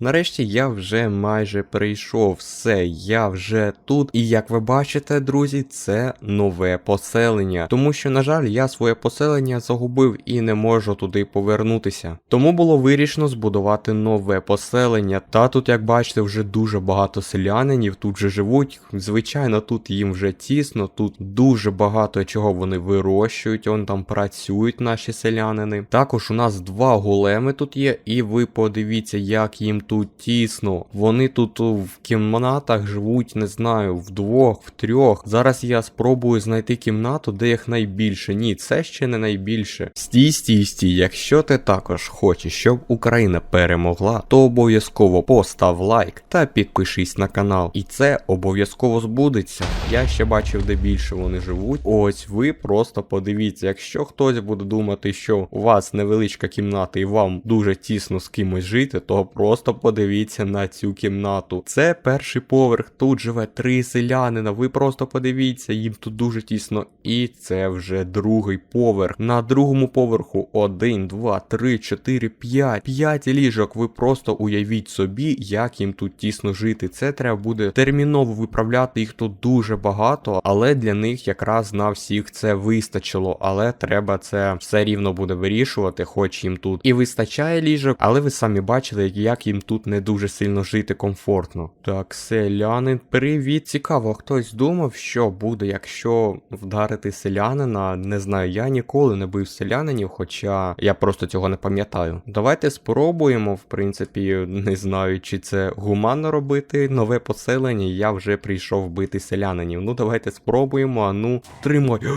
Нарешті я вже майже прийшов, все, я вже тут. І як ви бачите, друзі, це нове поселення. Тому що, на жаль, я своє поселення загубив і не можу туди повернутися. Тому було вирішено збудувати нове поселення. Та тут, як бачите, вже дуже багато селянинів тут вже живуть. Звичайно, тут їм вже тісно, тут дуже багато чого вони вирощують, он там працюють наші селянини. Також у нас два големи тут є, і ви подивіться, як їм тут тісно. Вони тут в кімнатах живуть, не знаю, вдвох, в трьох. Зараз я спробую знайти кімнату, де їх найбільше. Ні, це ще не найбільше. Стій, стій, стій. Якщо ти також хочеш, щоб Україна перемогла, то обов'язково постав лайк та підпишись на канал. І це обов'язково збудеться. Я ще бачив, де більше вони живуть. Ось ви просто подивіться, якщо хтось буде думати, що у вас невеличка кімната і вам дуже тісно з кимось жити, то просто подивіться на цю кімнату. Це перший поверх, тут живе три селянина. Ви просто подивіться, їм тут дуже тісно. І це вже другий поверх. На другому поверху один, два, три, чотири, п'ять. П'ять ліжок. Ви просто уявіть собі, як їм тут тісно жити. Це треба буде терміново виправляти. Їх тут дуже багато, але для них якраз на всіх це вистачило. Але треба це все рівно буде вирішувати, хоч їм тут і вистачає ліжок, але ви самі бачили, як їм тут не дуже сильно жити комфортно. Так, селянин, привіт, цікаво, хтось думав, що буде, якщо вдарити селянина. Не знаю, я ніколи не бив селянинів, хоча я просто цього не пам'ятаю. Давайте спробуємо, в принципі, не знаю, чи це гуманно робити нове поселення. Я вже прийшов бити селянинів. Ну давайте спробуємо. А ну, тримай.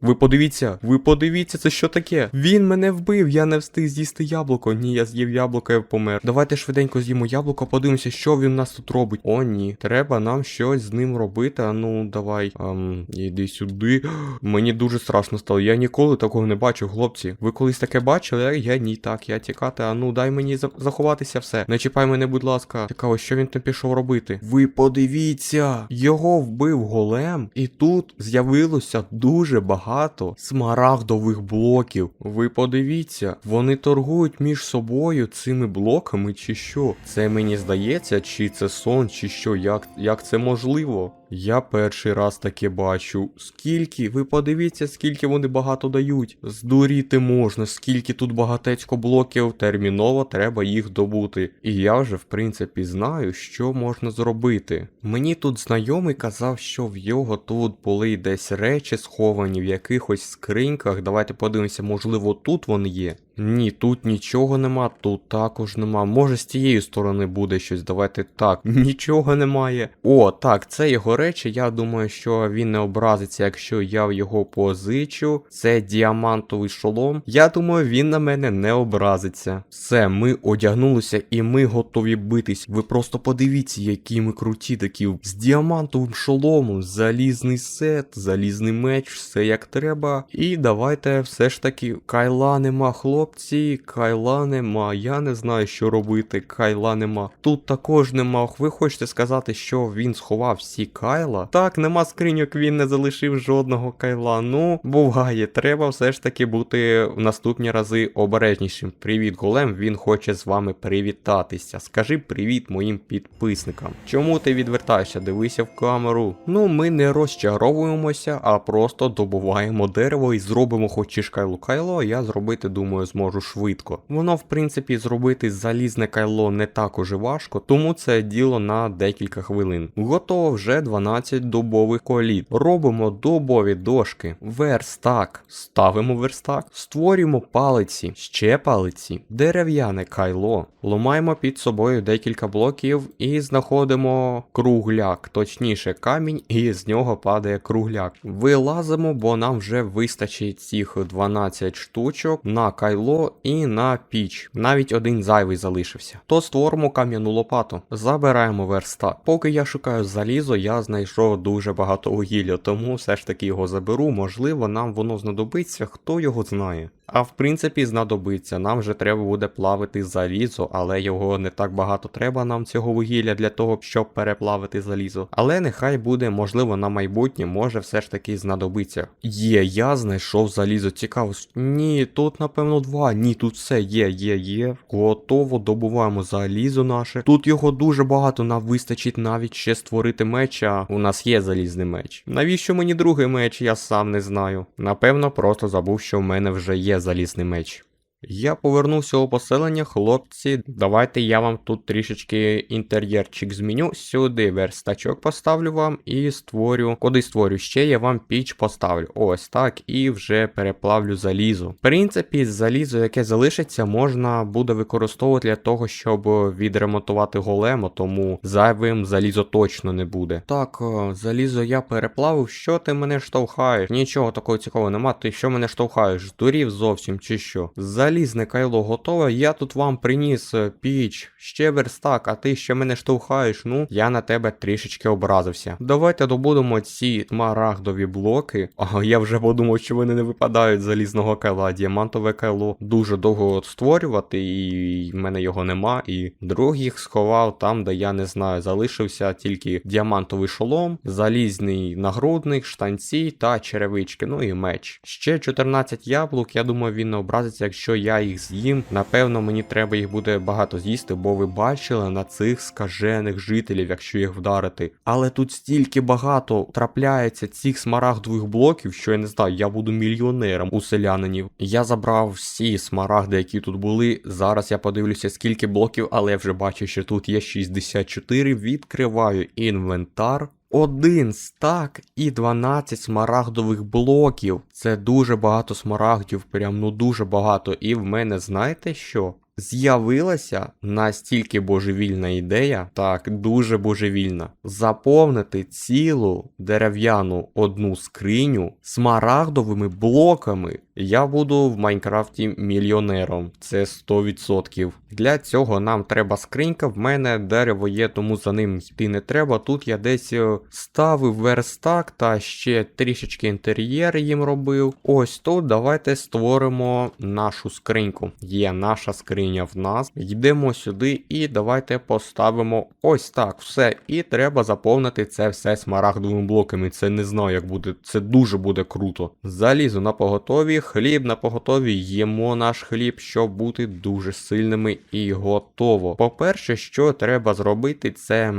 Ви подивіться, ви подивіться, це що таке? Він мене вбив, я не встиг з'їсти яблуко. Ні, я з'їв яблуко і помер. Давайте швиденько з'їмо яблуко, подивимося, що він у нас тут робить. О, ні. Треба нам щось з ним робити. А ну, давай. Ем, іди сюди. Мені дуже страшно стало. Я ніколи такого не бачив, хлопці. Ви колись таке бачили? Я ні, так, я тікати. А ну дай мені за- заховатися все. Не чіпай мене, будь ласка. Цікаво, що він там пішов робити. Ви подивіться, його вбив голем, і тут з'явилося дуже багато смарагдових блоків. Ви подивіться, вони торгують між собою цими блоками, чи що? Це мені здається, чи це сон, чи що, як, як це можливо? Я перший раз таке бачу. Скільки? Ви подивіться, скільки вони багато дають. Здуріти можна, скільки тут багатецько блоків, терміново треба їх добути. І я вже, в принципі, знаю, що можна зробити. Мені тут знайомий казав, що в його тут були десь речі сховані в якихось скриньках. Давайте подивимося, можливо, тут вони є. Ні, тут нічого нема, тут також нема. Може з тієї сторони буде щось. Давайте так. Нічого немає. О, так, це його речі. Я думаю, що він не образиться, якщо я його позичу. Це діамантовий шолом. Я думаю, він на мене не образиться. Все, ми одягнулися і ми готові битись. Ви просто подивіться, які ми круті такі з діамантовим шоломом, залізний сет, залізний меч, все як треба. І давайте все ж таки кайла нема, хлопці, кайла нема. Я не знаю, що робити. Кайла нема. Тут також нема. Ви хочете сказати, що він сховав всі кайла? Так, нема скриньок, він не залишив жодного кайла. Ну, буває, треба все ж таки бути в наступні рази обережнішим. Привіт, голем, він хоче з вами привітатися. Скажи привіт моїм підписникам. Чому ти відвертаєшся? Дивися в камеру. Ну, ми не розчаровуємося, а просто добуваємо дерево і зробимо хоч і ж кайло кайло, я зробити, думаю, зможу швидко. Воно, в принципі, зробити залізне кайло не так уже важко, тому це діло на декілька хвилин. Готово вже 12 дубових коліт. Робимо дубові дошки, верстак, ставимо верстак, створюємо палиці, ще палиці, дерев'яне кайло, ломаємо під собою декілька блоків і знаходимо кругляк, точніше камінь, і з нього падає кругляк. Вилазимо, бо нам вже вистачить цих 12 штучок на кайло і на піч. Навіть один зайвий залишився. То створимо кам'яну лопату, забираємо верстак. Поки я шукаю залізо, я знайшов дуже багато вугілля, тому все ж таки його заберу. Можливо, нам воно знадобиться, хто його знає. А в принципі, знадобиться. Нам вже треба буде плавити залізо, але його не так багато треба нам цього вугілля для того, щоб переплавити залізо. Але нехай буде, можливо, на майбутнє може все ж таки знадобиться. Є, я знайшов залізо. Цікаво. Ні, тут напевно два. Ні, тут все є, є, є. Готово, добуваємо залізо наше. Тут його дуже багато, нам вистачить навіть ще створити меч, а у нас є залізний меч. Навіщо мені другий меч, я сам не знаю. Напевно, просто забув, що в мене вже є залізний меч. Я повернувся у поселення, хлопці. Давайте я вам тут трішечки інтер'єрчик зміню. Сюди верстачок поставлю вам і створю. Куди створю? Ще я вам піч поставлю. Ось так, і вже переплавлю залізо. В принципі, залізо, яке залишиться, можна буде використовувати для того, щоб відремонтувати голему, тому зайвим залізо точно не буде. Так, залізо я переплавив. Що ти мене штовхаєш? Нічого такого цікавого нема. Ти що мене штовхаєш? Здурів зовсім чи що? Залізне кайло готове. Я тут вам приніс е, піч, ще верстак, а ти ще мене штовхаєш. Ну, я на тебе трішечки образився. Давайте добудемо ці смарагдові блоки. Ага, я вже подумав, що вони не випадають з залізного кайла. Діамантове кайло дуже довго створювати, і в мене його нема. І друг їх сховав там, де я не знаю, залишився тільки діамантовий шолом, залізний нагрудник, штанці та черевички, ну і меч. Ще 14 яблук. Я думаю, він не образиться, якщо я їх з'їм. Напевно, мені треба їх буде багато з'їсти, бо ви бачили на цих скажених жителів, якщо їх вдарити. Але тут стільки багато трапляється цих смарагдових блоків, що я не знаю, я буду мільйонером у селянинів. Я забрав всі смарагди, які тут були. Зараз я подивлюся, скільки блоків, але я вже бачу, що тут є 64. Відкриваю інвентар. Один стак і 12 смарагдових блоків. Це дуже багато смарагдів, прям ну дуже багато. І в мене знаєте що? З'явилася настільки божевільна ідея, так, дуже божевільна, заповнити цілу дерев'яну одну скриню смарагдовими блоками. Я буду в Майнкрафті мільйонером, це 100%. Для цього нам треба скринька, в мене дерево є, тому за ним йти не треба. Тут я десь е, ставив верстак та ще трішечки інтер'єр їм робив. Ось тут давайте створимо нашу скриньку. Є наша скриня в нас. Йдемо сюди і давайте поставимо ось так все. І треба заповнити це все смарагдовими блоками. Це не знаю, як буде. Це дуже буде круто. Залізу на поготові, хліб на поготові, їмо наш хліб, щоб бути дуже сильними і готово. По-перше, що треба зробити, це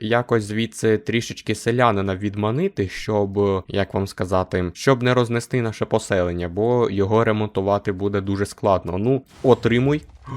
якось звідси трішечки селянина відманити, щоб, як вам сказати, щоб не рознести наше поселення, бо його ремонтувати буде дуже складно. Ну, отримуй.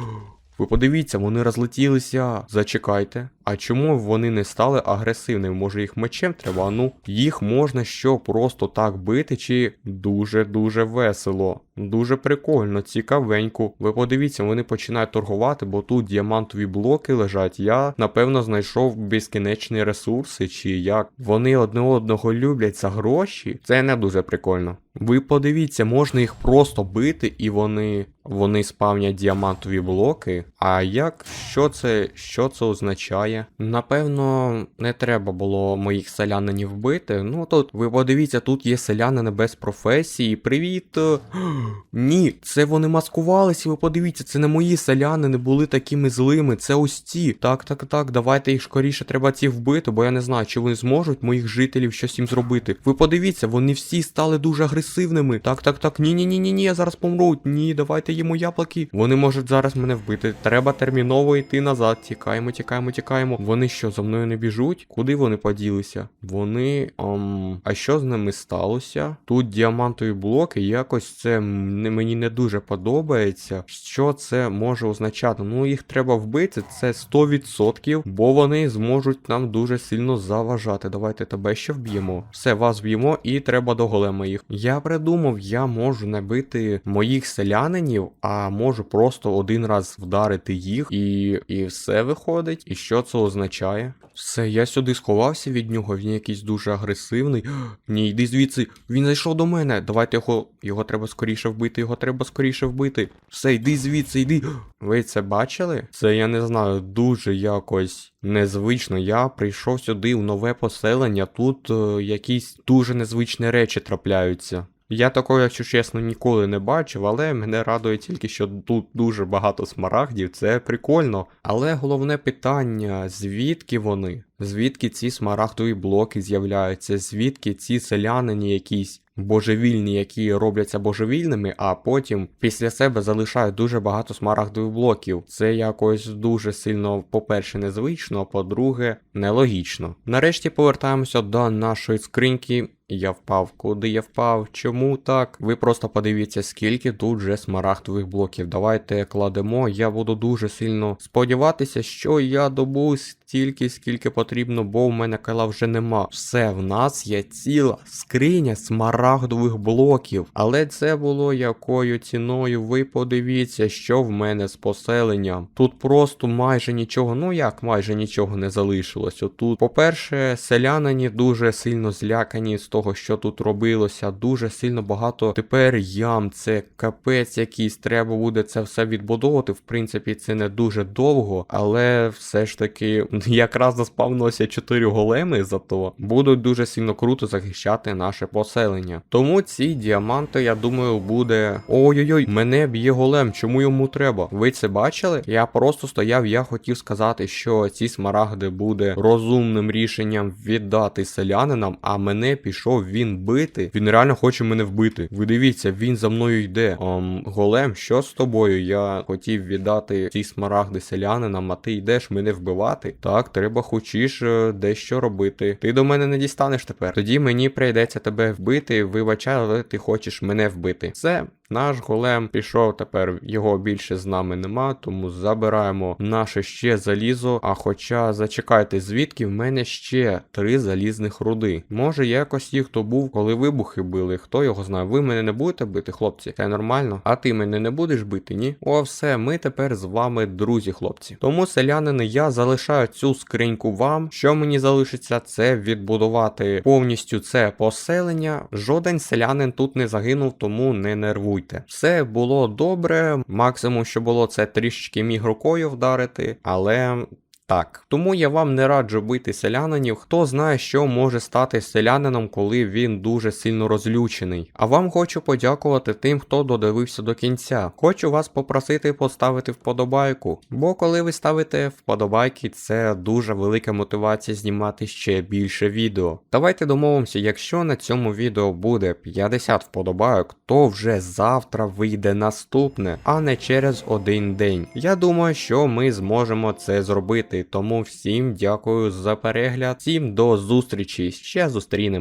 Ви подивіться, вони розлетілися. Зачекайте. А чому вони не стали агресивними? Може їх мечем треба? Ну, їх можна що просто так бити, чи дуже-дуже весело. Дуже прикольно, цікавенько. Ви подивіться, вони починають торгувати, бо тут діамантові блоки лежать. Я, напевно, знайшов безкінечні ресурси, чи як. Вони одне одного люблять за гроші. Це не дуже прикольно. Ви подивіться, можна їх просто бити, і вони. Вони спавнять діамантові блоки. А як що це що це означає? Напевно, не треба було моїх селянинів вбити. Ну тут ви подивіться, тут є селянини без професії. Привіт. Ні, це вони маскувалися. Ви подивіться, це не мої селянини були такими злими. Це ось ці. Так, так, так. Давайте їх скоріше треба ці вбити, бо я не знаю, чи вони зможуть моїх жителів щось їм зробити. Ви подивіться, вони всі стали дуже агресивними. Так, так, так. Ні, ні, ні, ні, ні, я зараз помру. Ні, давайте їмо яблуки. Вони можуть зараз мене вбити. Треба терміново йти назад. Тікаємо, тікаємо, тікаємо. Вони що, за мною не біжуть? Куди вони поділися? Вони. Ам... А що з ними сталося? Тут діамантові блоки, якось це мені не дуже подобається. Що це може означати? Ну, їх треба вбити, це 100%, бо вони зможуть нам дуже сильно заважати. Давайте тебе ще вб'ємо. Все, вас вб'ємо, і треба до голема їх. Я придумав, я можу набити моїх селянинів, а можу просто один раз вдарити їх, і, і все виходить. І що це означає? Все, я сюди сховався від нього, він якийсь дуже агресивний. Ні, йди звідси. Він зайшов до мене. Давайте його. Його треба скоріше вбити, його треба скоріше вбити. Все, йди звідси, йди. Ви це бачили? Це я не знаю, дуже якось незвично. Я прийшов сюди в нове поселення. Тут е, якісь дуже незвичні речі трапляються. Я такого, якщо чесно, ніколи не бачив, але мене радує тільки, що тут дуже багато смарагдів, це прикольно. Але головне питання: звідки вони? Звідки ці смарагдові блоки з'являються? Звідки ці селянині якісь божевільні, які робляться божевільними, а потім після себе залишають дуже багато смарагдових блоків. Це якось дуже сильно, по-перше, незвично, а по-друге, нелогічно. Нарешті повертаємося до нашої скриньки. Я впав, куди я впав, чому так? Ви просто подивіться, скільки тут вже смарагдових блоків. Давайте кладемо. Я буду дуже сильно сподіватися, що я добув стільки, скільки потрібно, бо в мене кайла вже нема. Все, в нас є ціла скриня смарагдових блоків. Але це було якою ціною. Ви подивіться, що в мене з поселенням. Тут просто майже нічого, ну як майже нічого не залишилось. Отут, по-перше, селянині дуже сильно злякані з того, що тут робилося. Дуже сильно багато тепер ям. Це капець якийсь. Треба буде це все відбудовувати. В принципі, це не дуже довго, але все ж таки, якраз заспавнилося 4 големи, зато будуть дуже сильно круто захищати наше поселення. Тому ці діаманти, я думаю, буде. Ой-ой-ой, мене б'є голем, чому йому треба? Ви це бачили? Я просто стояв, я хотів сказати, що ці смарагди буде розумним рішенням віддати селянинам, а мене пішов він бити. Він реально хоче мене вбити. Ви дивіться, він за мною йде. Ом, голем, що з тобою? Я хотів віддати ці смарагди селянинам, а ти йдеш мене вбивати. Так, треба хочеш е, дещо робити. Ти до мене не дістанеш тепер. Тоді мені прийдеться тебе вбити. Вибачай, але ти хочеш мене вбити. Все. Наш голем пішов тепер, його більше з нами нема, тому забираємо наше ще залізо. А хоча зачекайте, звідки в мене ще три залізних руди. Може якось їх то був, коли вибухи били, хто його знає. Ви мене не будете бити, хлопці? Це нормально. А ти мене не будеш бити, ні? О, все, ми тепер з вами друзі, хлопці. Тому, селянини, я залишаю цю скриньку вам. Що мені залишиться, це відбудувати повністю це поселення. Жоден селянин тут не загинув, тому не нервуйте. Все було добре. Максимум, що було, це трішечки міг рукою вдарити, але. Так, тому я вам не раджу бити селянинів, хто знає, що може стати селянином, коли він дуже сильно розлючений. А вам хочу подякувати тим, хто додивився до кінця. Хочу вас попросити поставити вподобайку, бо коли ви ставите вподобайки, це дуже велика мотивація знімати ще більше відео. Давайте домовимося, якщо на цьому відео буде 50 вподобайок, то вже завтра вийде наступне, а не через один день. Я думаю, що ми зможемо це зробити. Тому всім дякую за перегляд, всім до зустрічі, ще зустрінемось.